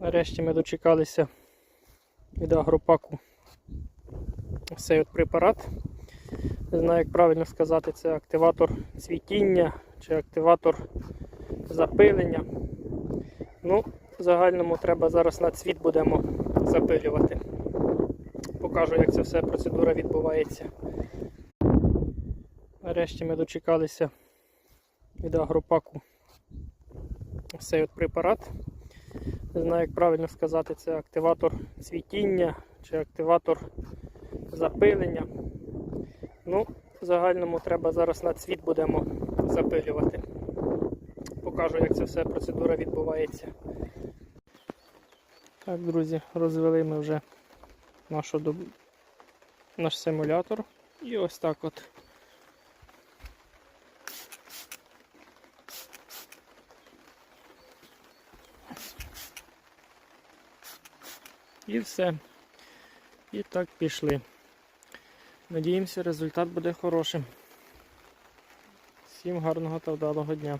Нарешті ми дочекалися від агропаку цей от препарат. Не знаю, як правильно сказати, це активатор цвітіння чи активатор запилення. Ну, в загальному треба зараз на цвіт будемо запилювати. Покажу, як ця вся процедура відбувається. Нарешті ми дочекалися від агропаку цей от препарат. Не знаю, як правильно сказати, це активатор цвітіння чи активатор запилення. Ну, в загальному треба зараз на цвіт будемо запилювати. Покажу, як ця вся процедура відбувається. Так, друзі, розвели ми вже нашу наш симулятор. І ось так от. І все. І так пішли. Надіємося, результат буде хорошим. Всім гарного та вдалого дня.